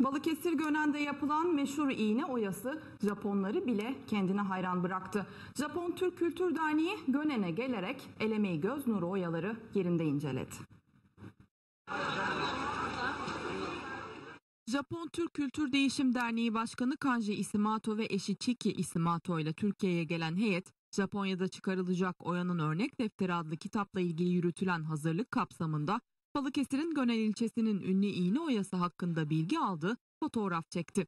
Balıkesir Gönen'de yapılan meşhur iğne oyası Japonları bile kendine hayran bıraktı. Japon Türk Kültür Derneği Gönen'e gelerek el emeği göz nuru oyaları yerinde inceledi. Japon Türk Kültür Değişim Derneği Başkanı Kanji Isimato ve eşi Chiki Isimato ile Türkiye'ye gelen heyet, Japonya'da çıkarılacak Oya'nın Örnek Defteri adlı kitapla ilgili yürütülen hazırlık kapsamında Balıkesir'in Gönel ilçesinin ünlü iğne oyası hakkında bilgi aldı, fotoğraf çekti.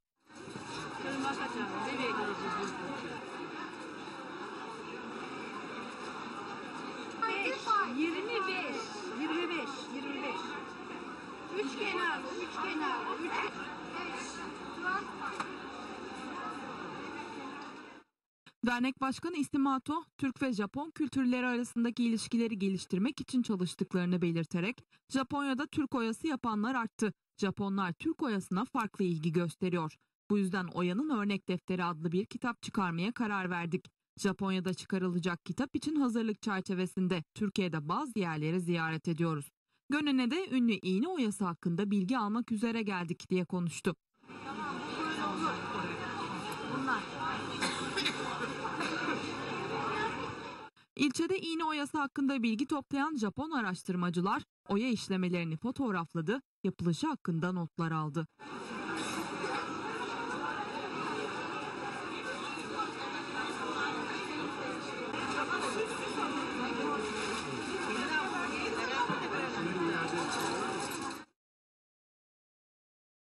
Beş, 25, 25, 25. Üç kenarlı, üç kenarlı, üç beş. Dernek Başkanı İstimato, Türk ve Japon kültürleri arasındaki ilişkileri geliştirmek için çalıştıklarını belirterek, Japonya'da Türk oyası yapanlar arttı. Japonlar Türk oyasına farklı ilgi gösteriyor. Bu yüzden Oya'nın Örnek Defteri adlı bir kitap çıkarmaya karar verdik. Japonya'da çıkarılacak kitap için hazırlık çerçevesinde Türkiye'de bazı yerleri ziyaret ediyoruz. Gönen'e de ünlü iğne oyası hakkında bilgi almak üzere geldik diye konuştu. İlçede iğne oyası hakkında bilgi toplayan Japon araştırmacılar oya işlemelerini fotoğrafladı, yapılışı hakkında notlar aldı.